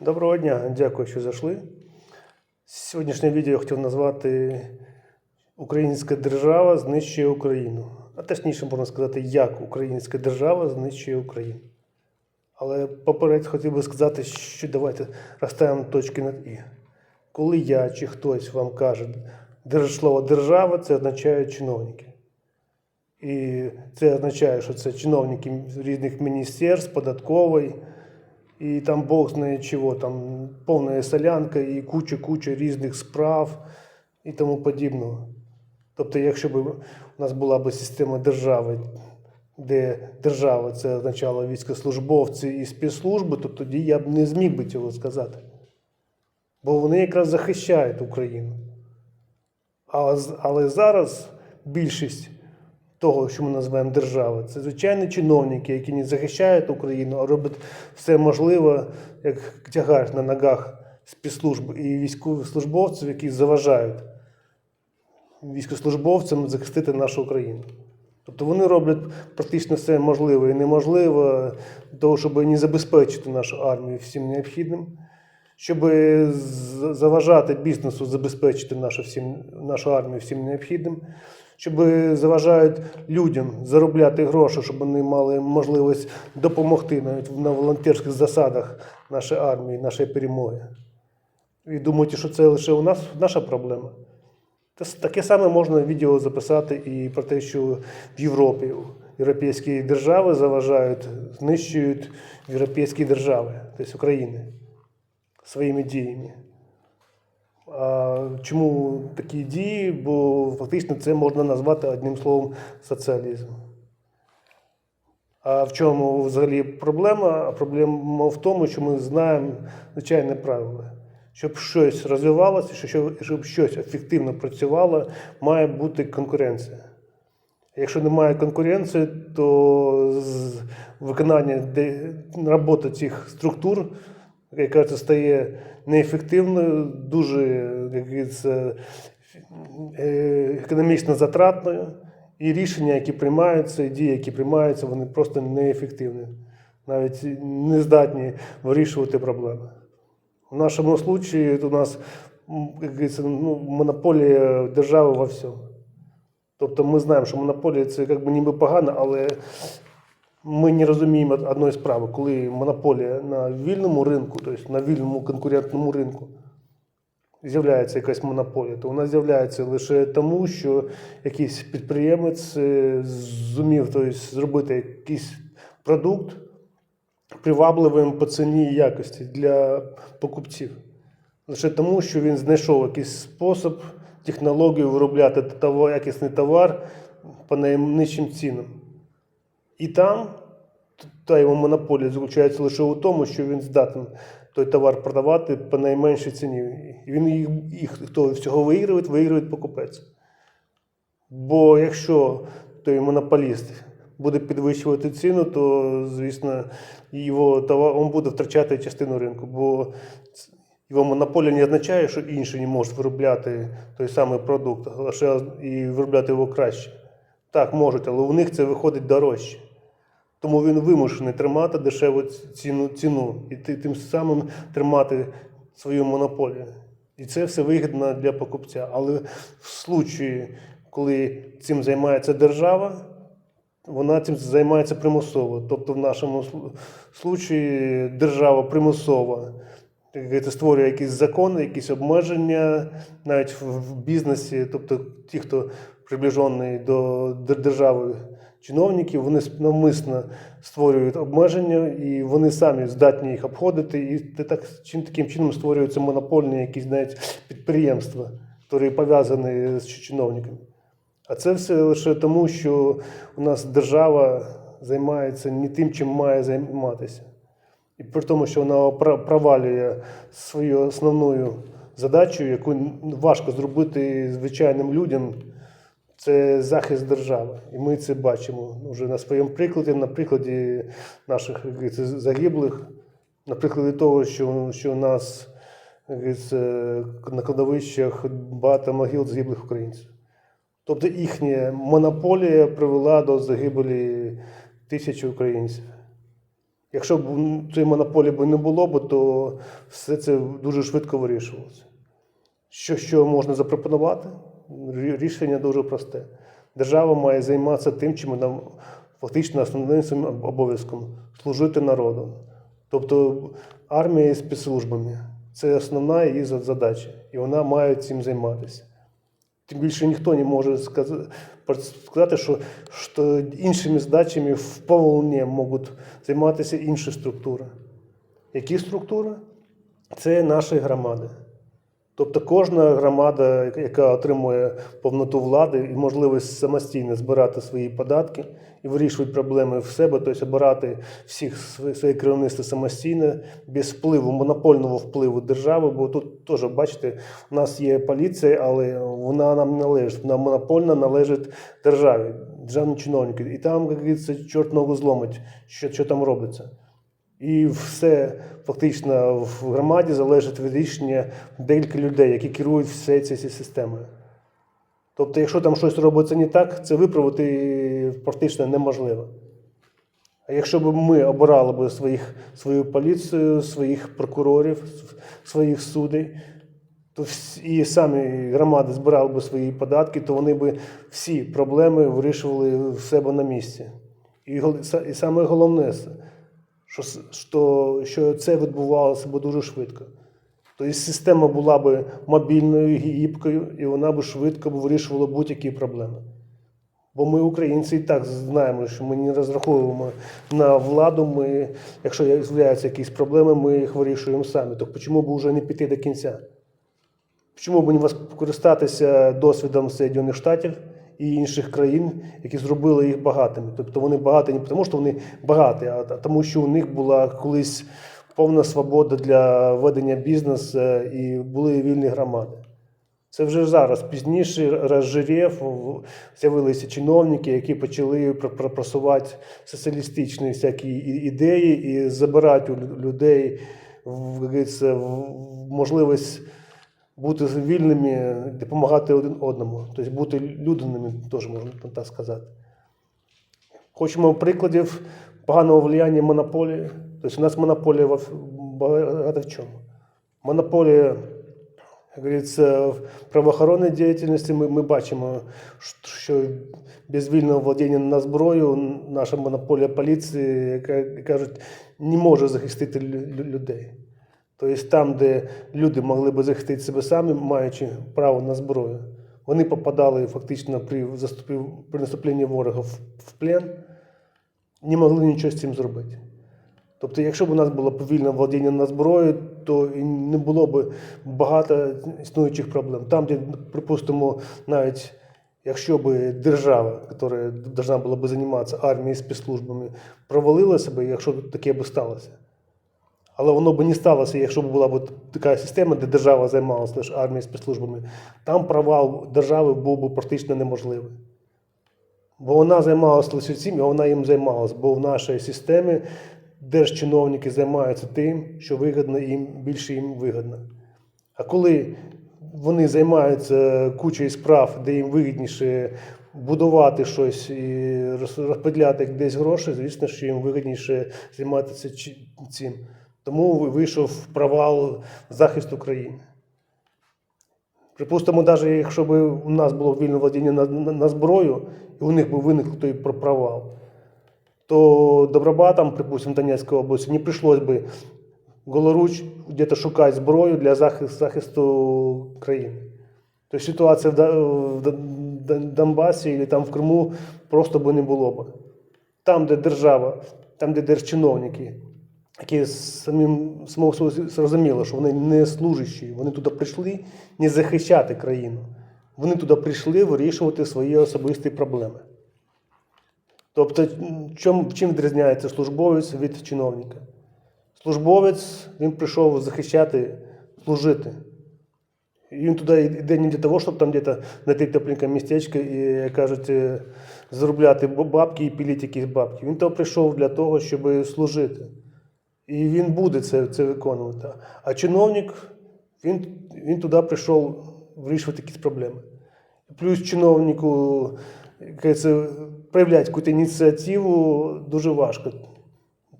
Доброго дня, дякую, що зайшли. Сьогоднішнє відео я хотів назвати Українська держава знищує Україну. А точніше можна сказати, як Українська держава знищує Україну. Але поперед хотів би сказати, що давайте розставимо точки над І. Коли я чи хтось вам каже слово держава, це означає чиновники. І це означає, що це чиновники різних міністерств, податкової, і там Бог знає чого, там повна солянка і куча-куча різних справ і тому подібного. Тобто, якщо б у нас була б система держави, де держава це означало військовослужбовці і спецслужби, то тоді я б не зміг би цього сказати. Бо вони якраз захищають Україну. А, з- але зараз більшість того, що ми називаємо держава, це звичайні чиновники, які не захищають Україну, а роблять все можливе, як тягач на ногах спецслужб і військовослужбовців, які заважають військовослужбовцям захистити нашу країну. Тобто вони роблять практично все можливе і неможливе для того, щоб не забезпечити нашу армію всім необхідним, щоб заважати бізнесу забезпечити нашу, всім, нашу армію всім необхідним, щоб заважають людям заробляти гроші, щоб вони мали можливість допомогти навіть на волонтерських засадах нашій армії, нашої перемоги. І думаєте, що це лише у нас наша проблема? Таке саме можна відео записати і про те, що в Європі європейські держави заважають, знищують європейські держави, тобто України, своїми діями. Чому такі дії? Бо фактично це можна назвати одним словом соціалізм. А в чому взагалі проблема? А проблема в тому, що ми знаємо звичайне правило. Щоб щось розвивалося, щоб щось ефективно працювало, має бути конкуренція. Якщо немає конкуренції, то виконання де, робота цих структур, як кажеться, стає неефективною, дуже як говориться, е, економічно затратною, і рішення, які приймаються, і дії, які приймаються, вони просто неефективні, навіть не здатні вирішувати проблеми. В нашому випадку у нас як ну, монополія держави во всьому. Тобто ми знаємо, що монополія це як би ніби погано, але ми не розуміємо одної справи, коли монополія на вільному ринку, тобто на вільному конкурентному ринку, з'являється якась монополія, то вона з'являється лише тому, що якийсь підприємець е, зумів тобто, зробити якийсь продукт привабливим по ціні і якості для покупців. Лише тому, що він знайшов якийсь спосіб, технологію виробляти якісний товар по найнижчим цінам. І там та його монополія заключається лише у тому, що він здатен той товар продавати по найменшій ціні. І він їх, їх хто всього виграє, виграє покупець. Бо якщо той монополіст буде підвищувати ціну, то, звісно, його товар, він буде втрачати частину ринку. Бо його монополія не означає, що інші не можуть виробляти той самий продукт, лише і виробляти його краще. Так, можуть, але у них це виходить дорожче. Тому він вимушений тримати дешеву ціну, ціну і тим самим тримати свою монополію. І це все вигідно для покупця. Але в случаї, коли цим займається держава, вона цим займається примусово. Тобто, в нашому слу- случаї держава примусово створює якісь закони, якісь обмеження навіть в бізнесі. Тобто, ті, хто приближений до держави чиновників, вони навмисно створюють обмеження, і вони самі здатні їх обходити. І так, таким чином створюються монопольні якісь навіть підприємства, які пов'язані з чиновниками. А це все лише тому, що у нас держава займається не тим, чим має займатися. І при тому, що вона провалює свою основною задачу, яку важко зробити звичайним людям, це захист держави. І ми це бачимо вже на своєму прикладі, на прикладі наших загиблих, на прикладі того, що, що у нас на кладовищах багато могил загиблих українців. Тобто їхня монополія привела до загибелі тисячі українців. Якщо б цієї монополії б не було, то все це дуже швидко вирішувалося. Що, що можна запропонувати? Рі- Рішення дуже просте. Держава має займатися тим, чим вона фактично основним своїм обов'язком служити народу. Тобто армія і спецслужбами це основна її задача, і вона має цим займатися. Тим більше ніхто не може сказати, що, що іншими задачами вповне можуть займатися інші структури. Які структури? Це наші громади. Тобто кожна громада, яка отримує повноту влади і можливість самостійно збирати свої податки і вирішувати проблеми в себе, тобто обирати всіх своє керівництво самостійно, без впливу, монопольного впливу держави. Бо тут теж, бачите, у нас є поліція, але вона нам не належить. Вона монопольно належить державі, державні чиновники. І там, як говориться, чорт ногу зломить, що, що там робиться. І все фактично в громаді залежить від рішення декілька людей, які керують все цією системою. Тобто, якщо там щось робиться не так, це виправити практично неможливо. А якщо б ми обирали б своїх, свою поліцію, своїх прокурорів, своїх судей, то і самі громади збирали б свої податки, то вони б всі проблеми вирішували в себе на місці. І, і саме головне, що, що, що це відбувалося б дуже швидко. Тобто система була б мобільною, гібкою, і вона б швидко вирішувала будь-які проблеми. Бо ми, українці, і так знаємо, що ми не розраховуємо на владу. Ми, якщо з'являються якісь проблеми, ми їх вирішуємо самі. То чому б вже не піти до кінця? Чому б не скористатися досвідом Сполучених Штатів і інших країн, які зробили їх багатими? Тобто вони багаті не тому, що вони багаті, а тому, що у них була колись повна свобода для ведення бізнесу і були вільні громади. Це вже зараз пізніше розжирів, з'явилися чиновники, які почали пр- пр- просувати соціалістичні всякі ідеї і забирати у людей в, говориться, в можливість бути вільними, допомагати один одному, тобто бути людяними, теж можна так сказати. Хочемо прикладів поганого влияння монополії. Тобто у нас монополія багато в чому. Монополія, як говориться, в правоохоронній діяльності ми, ми бачимо, що без вільного владіння на зброю наша монополія поліції, яка кажуть, не може захистити лю- лю- людей. Тобто там, де люди могли би захистити себе самі, маючи право на зброю, вони попадали фактично при, при наступленні ворога в, плен, не могли нічого з цим зробити. Тобто, якщо б у нас було повільне владіння на зброю, то і не було б багато існуючих проблем. Там, де, припустимо, навіть якщо б держава, яка повинна була б займатися армією спецслужбами, провалилася б, якщо б таке б сталося. Але воно б не сталося, якщо б була б така система, де держава займалася лише армією спецслужбами. Там провал держави був би практично неможливий. Бо вона займалася лише цим, і вона їм займалася. Бо в нашій системі держчиновники займаються тим, що вигідно їм, більше їм вигідно. А коли вони займаються кучою справ, де їм вигідніше будувати щось і розподіляти десь гроші, звісно, що їм вигідніше займатися цим. Тому вийшов провал захисту України. Припустимо, навіть якщо б у нас було вільне владіння на, на, на зброю, і у них би виник той провал, то Добробатам, припустимо, Донецької області, не прийшлось би голоруч где-то шукати зброю для захисту, захисту країни. Тобто ситуація в, До- в Дон- Дон- Донбасі або в Криму просто би не було б. Там, де держава, там, де держчиновники, які самим самого зрозуміло, що вони не служащі, вони туди прийшли не захищати країну. Вони туди прийшли вирішувати свої особисті проблеми. Тобто, чим, чим відрізняється службовець від чиновника? Службовець він прийшов захищати, служити. І він туди йде не для того, щоб там десь знайти тепленьке містечко і, як кажуть, е, заробляти бабки і пілити якісь бабки. Він туди прийшов для того, щоб служити. І він буде це, це виконувати. А чиновник, він, він туди прийшов вирішувати якісь проблеми. Плюс чиновнику це, проявляти якусь ініціативу дуже важко.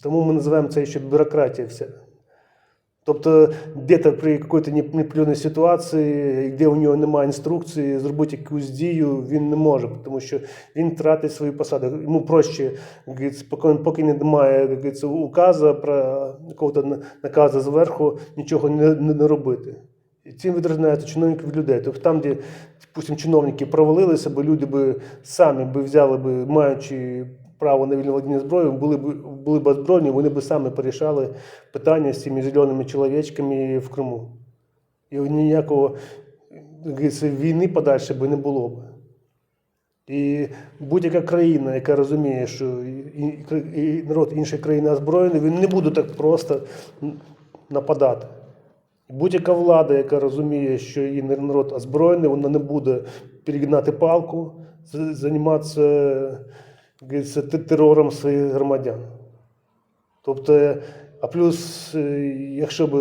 Тому ми називаємо це ще бюрократія вся. Тобто, де-то при якоїсь неприємній ситуації, де у нього немає інструкції, зробити якусь дію, він не може, тому що він тратить свої посади. Йому проще, поки, поки немає указу про якого-то наказу зверху, нічого не, не, не робити. І цим відрізняється чиновників від людей. Тобто там, де, допустим, чиновники провалилися, бо люди би самі би взяли би, маючи право на вільне зброєю, були б були б озброєні, вони б самі порішали питання з цими зеленими чоловічками в Криму. І ніякого війни подальше би не було б. І будь-яка країна, яка розуміє, що і, народ іншої країни озброєний, він не буде так просто нападати. Будь-яка влада, яка розуміє, що її народ озброєний, вона не буде перегинати палку, займатися говориться, терором своїх громадян. Тобто, а плюс, е, якщо б,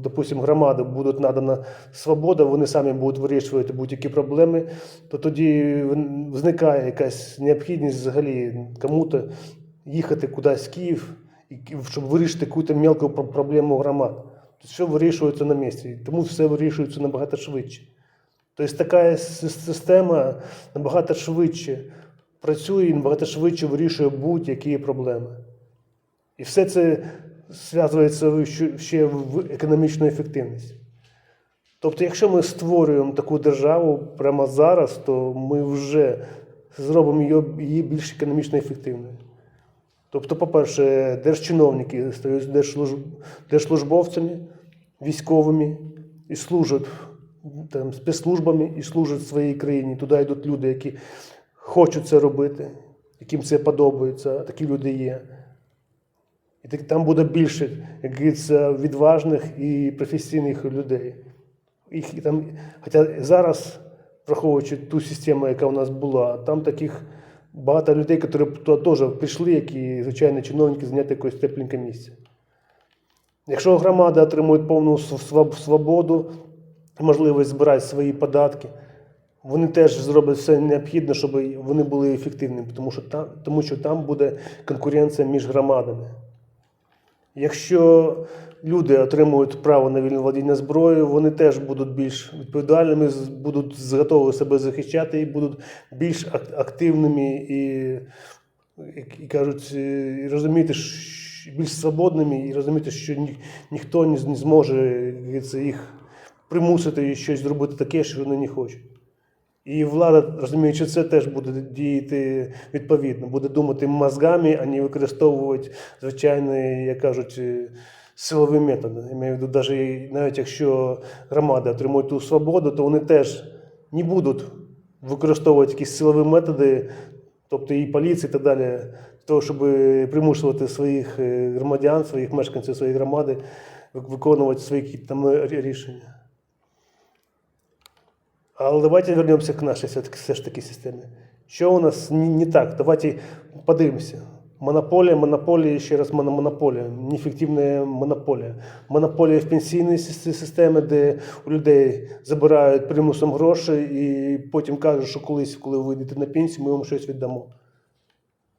допустим, громади будуть надана свобода, вони самі будуть вирішувати будь-які проблеми, то тоді виникає якась необхідність взагалі кому-то їхати кудись в Київ, щоб вирішити якусь мелку проблему громад. Тобто все вирішується на місці, тому все вирішується набагато швидше. Тобто така система набагато швидше працює і набагато швидше вирішує будь-які проблеми. І все це зв'язується ще- в економічну ефективність. Тобто, якщо ми створюємо таку державу прямо зараз, то ми вже зробимо її, більш економічно ефективною. Тобто, по-перше, держчиновники стають держслужб... держслужбовцями, військовими і служать там, спецслужбами і служать своїй країні. Туди йдуть люди, які хочуть це робити, яким це подобається, такі люди є. І так там буде більше, як говориться, відважних і професійних людей. Їх і там, хоча зараз, враховуючи ту систему, яка у нас була, там таких багато людей, які теж прийшли, які звичайні чиновники, зайняти якесь тепленьке місце. Якщо громада отримує повну свободу, можливість збирати свої податки, вони теж зроблять все необхідне, щоб вони були ефективними, тому що там, тому що там буде конкуренція між громадами. Якщо люди отримують право на вільне владіння зброєю, вони теж будуть більш відповідальними, будуть готові себе захищати і будуть більш активними і, і, і кажуть, і розуміти, більш свободними і розуміти, що ні, ніхто не, зможе їх примусити щось зробити таке, що вони не хочуть. І влада, розуміючи це, теж буде діяти відповідно, буде думати мозгами, а не використовувати звичайні, як кажуть, е, силові методи. Я маю в виду, навіть, навіть якщо громада отримує ту свободу, то вони теж не будуть використовувати якісь силові методи, тобто і поліції і так далі, для того, щоб примушувати своїх е, громадян, своїх мешканців своєї громади виконувати свої там е, рішення. Але давайте вернемося к нашій все-таки, ж таки системі. Що у нас не, не так? Давайте подивимося. Монополія, монополія, ще раз монополія, неефективна монополія. Монополія в пенсійній системі, де у людей забирають примусом гроші і потім кажуть, що колись, коли ви вийдете на пенсію, ми вам щось віддамо.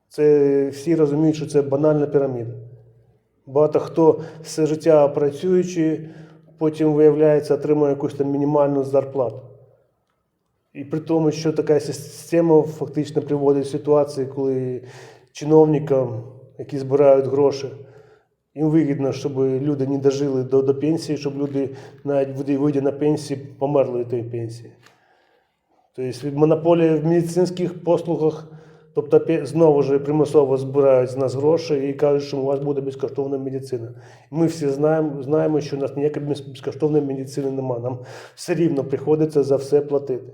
Це всі розуміють, що це банальна піраміда. Багато хто все життя працюючи, потім, виявляється, отримує якусь там мінімальну зарплату. І при тому, що така система фактично приводить до ситуації, коли чиновникам, які збирають гроші, їм вигідно, щоб люди не дожили до, до пенсії, щоб люди навіть вийдя на пенсії, померли від тієї пенсії. Тобто від монополії в медицинських послугах, тобто знову ж примусово збирають з нас гроші і кажуть, що у вас буде безкоштовна медицина. Ми всі знаємо, знаємо, що у нас ніякої безкоштовної медицини немає. Нам все рівно приходиться за все платити.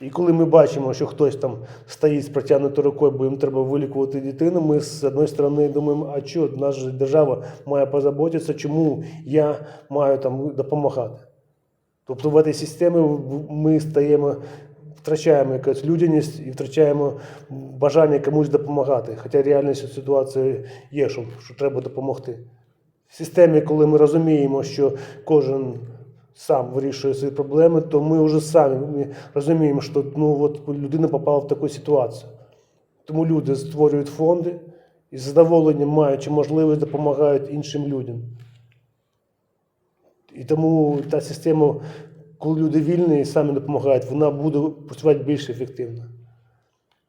І коли ми бачимо, що хтось там стоїть з протягнутою рукою, бо їм треба вилікувати дитину, ми з одної сторони думаємо, а що, наша держава має позаботитися, чому я маю там допомагати. Тобто в цій системі ми стаємо, втрачаємо якусь людяність і втрачаємо бажання комусь допомагати. Хоча реальна ситуація є, що, що треба допомогти. В системі, коли ми розуміємо, що кожен сам вирішує свої проблеми, то ми вже самі розуміємо, що ну, от людина попала в таку ситуацію. Тому люди створюють фонди і з задоволенням маючи можливість допомагають іншим людям. І тому та система, коли люди вільні і самі допомагають, вона буде працювати більш ефективно.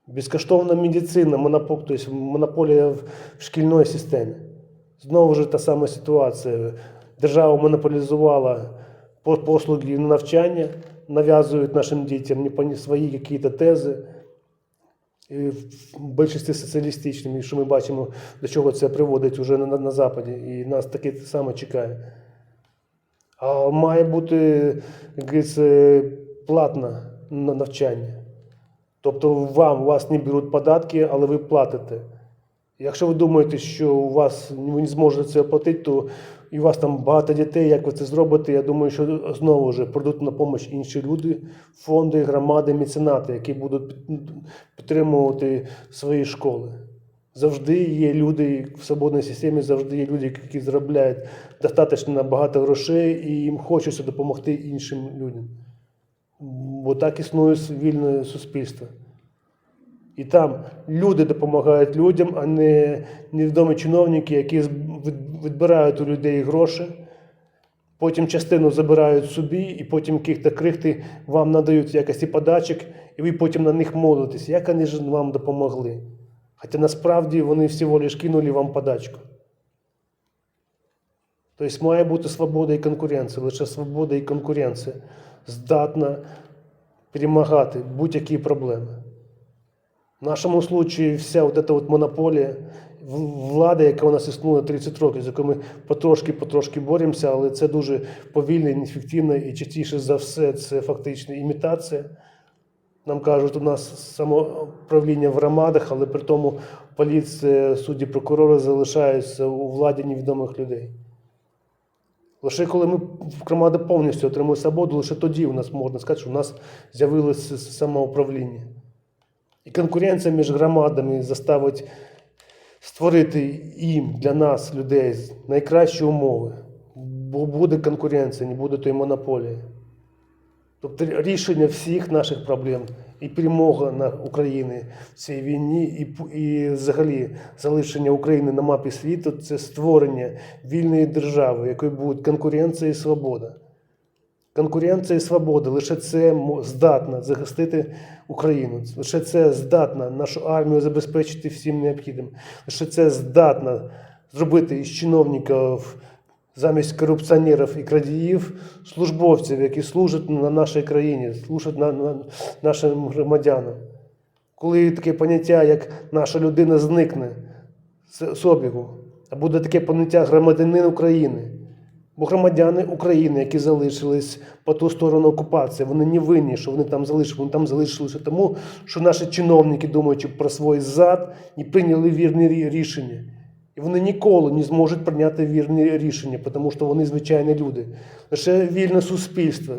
Безкоштовна медицина, монопол, тобто монополія в шкільної системі. Знову ж та сама ситуація. Держава монополізувала по- послуги навчання, нав'язують нашим дітям свої якісь тези. В більшості соціалістичними, що ми бачимо, до чого це приводить уже на, на Западі, і нас таке саме чекає. А має бути, як платне на навчання. Тобто вам у вас не беруть податки, але ви платите. Якщо ви думаєте, що у вас не зможете це оплатити, то і у вас там багато дітей, як ви це зробите, я думаю, що знову ж прийдуть на допомогу інші люди, фонди, громади, меценати, які будуть підтримувати свої школи. Завжди є люди в свободній системі, завжди є люди, які заробляють достатньо багато грошей і їм хочеться допомогти іншим людям. Бо так існує вільне суспільство. І там люди допомагають людям, а не невідомі чиновники, які відбирають у людей гроші, потім частину забирають собі, і потім яких-то крихти вам надають в якості подачок, і ви потім на них молитесь, як вони ж вам допомогли. Хоча насправді вони всього лиш кинули вам подачку. Тобто має бути свобода і конкуренція. Лише свобода і конкуренція здатна перемагати будь-які проблеми. В нашому случаї вся от эта от монополія, в- влада, яка у нас існує 30 років, з якою ми потрошки-потрошки боремося, але це дуже повільно, неефективно і частіше за все це фактично імітація. Нам кажуть, у нас самоуправління в громадах, але при тому поліція, судді, прокурори залишаються у владі невідомих людей. Лише коли ми громада повністю отримує свободу, лише тоді у нас можна сказати, що у нас з'явилося самоуправління. І конкуренція між громадами заставить створити їм для нас, людей, найкращі умови. Бо буде конкуренція, не буде тої монополії. Тобто рішення всіх наших проблем і перемога на України в цій війні, і, і взагалі залишення України на мапі світу це створення вільної держави, в якій буде конкуренція і свобода. Конкуренція і свобода лише це здатна захистити Україну. Лише це здатна нашу армію забезпечити всім необхідним. Лише це здатна зробити із чиновників замість корупціонерів і крадіїв службовців, які служать на нашій країні, служать на, на нашим громадянам. Коли таке поняття, як наша людина зникне з, з обігу, а буде таке поняття громадянин України. Бо громадяни України, які залишились по ту сторону окупації, вони не винні, що вони там залишилися. Вони там залишилися тому, що наші чиновники, думаючи про свій зад, не прийняли вірні рішення. І вони ніколи не зможуть прийняти вірні рішення, тому що вони звичайні люди. Лише вільне суспільство,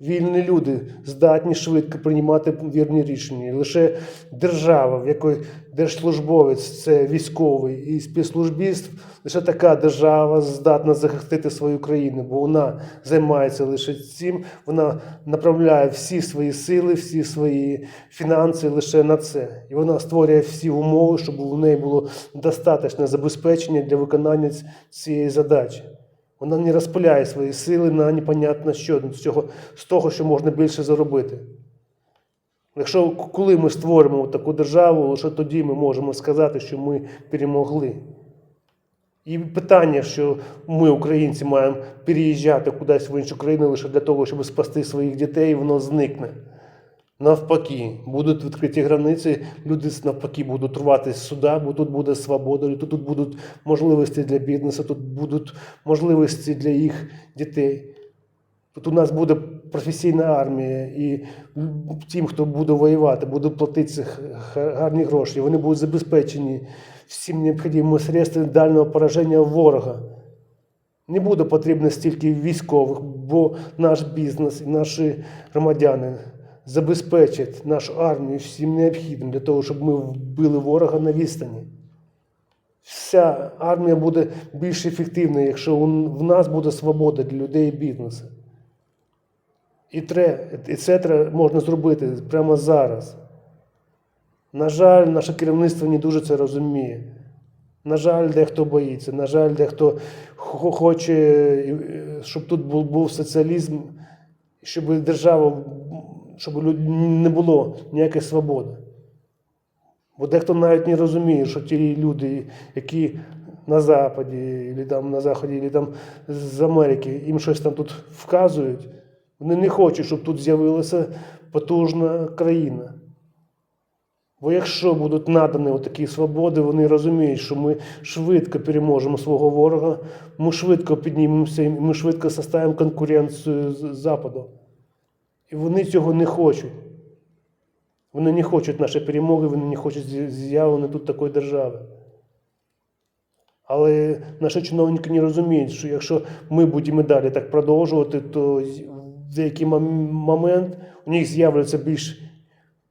вільні люди здатні швидко приймати вірні рішення. Лише держава, в якій держслужбовець це військовий і спецслужбіст, лише така держава здатна захистити свою країну, бо вона займається лише цим, вона направляє всі свої сили, всі свої фінанси лише на це. І вона створює всі умови, щоб у неї було достатньо забезпечення для виконання цієї задачі. Вона не розпиляє свої сили на непонятно що, з, цього, з того, що можна більше заробити. Якщо коли ми створимо таку державу, лише тоді ми можемо сказати, що ми перемогли. І питання, що ми, українці, маємо переїжджати кудись в іншу країну лише для того, щоб спасти своїх дітей, воно зникне. Навпаки, будуть відкриті границі, люди навпаки будуть рватися сюди, бо тут буде свобода, тут, тут будуть можливості для бізнесу, тут будуть можливості для їх дітей. Тут у нас буде професійна армія, і тим, хто буде воювати, будуть платити гарні гроші. Вони будуть забезпечені всім необхідними средствами дальнього пораження ворога. Не буде потрібно стільки військових, бо наш бізнес і наші громадяни забезпечать нашу армію всім необхідним для того, щоб ми вбили ворога на відстані. Вся армія буде більш ефективною, якщо в нас буде свобода для людей і бізнесу. І, це тре- можна зробити прямо зараз. На жаль, наше керівництво не дуже це розуміє. На жаль, дехто боїться. На жаль, дехто хоче, щоб тут був соціалізм, щоб держава, щоб у не було ніякої свободи. Бо дехто навіть не розуміє, що ті люди, які на Западі, або там на Заході, або там з Америки, їм щось там тут вказують, вони не хочуть, щоб тут з'явилася потужна країна. Бо якщо будуть надані такі свободи, вони розуміють, що ми швидко переможемо свого ворога, ми швидко піднімемося, ми швидко составимо конкуренцію з Западом. І вони цього не хочуть. Вони не хочуть нашої перемоги, вони не хочуть з'явлення тут такої держави. Але наші чиновники не розуміють, що якщо ми будемо далі так продовжувати, то в деякий момент у них з'являться більш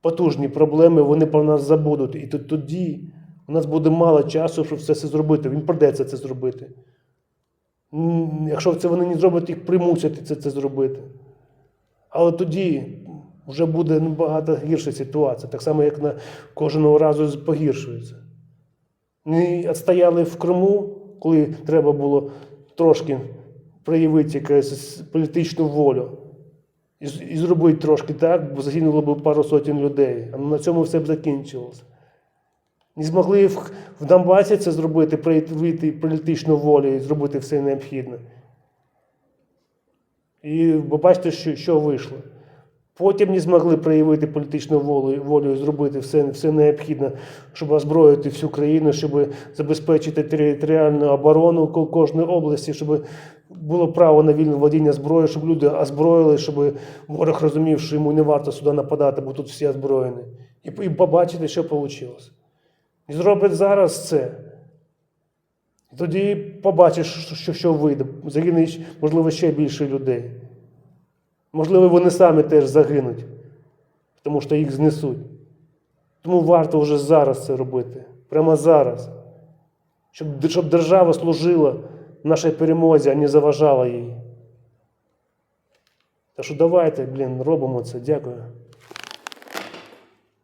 потужні проблеми, вони про нас забудуть. І тоді у нас буде мало часу, щоб все це зробити. Їм придеться це зробити. Якщо це вони не зроблять, їх примусять це, це зробити. Але тоді вже буде набагато гірша ситуація, так само, як на кожного разу погіршується. Не відстояли в Криму, коли треба було трошки проявити якусь політичну волю. І, і зробити трошки так, бо загинуло б пару сотень людей. А на цьому все б закінчилося. Не змогли в, в Донбасі це зробити, проявити політичну волю і зробити все необхідне. І ви бачите, що, що вийшло. Потім не змогли проявити політичну волю, волю зробити все, все необхідне, щоб озброїти всю країну, щоб забезпечити територіальну оборону кожної області, щоб було право на вільне владіння зброєю, щоб люди озброїли, щоб ворог розумів, що йому не варто сюди нападати, бо тут всі озброєні. І, і побачити, що вийшло. І зроблять зараз це. І тоді побачиш, що, що, вийде. Загине, можливо, ще більше людей. Можливо, вони самі теж загинуть, тому що їх знесуть. Тому варто вже зараз це робити. Прямо зараз. Щоб, щоб держава служила нашій перемозі, а не заважала їй. Так що давайте, блін, робимо це. Дякую.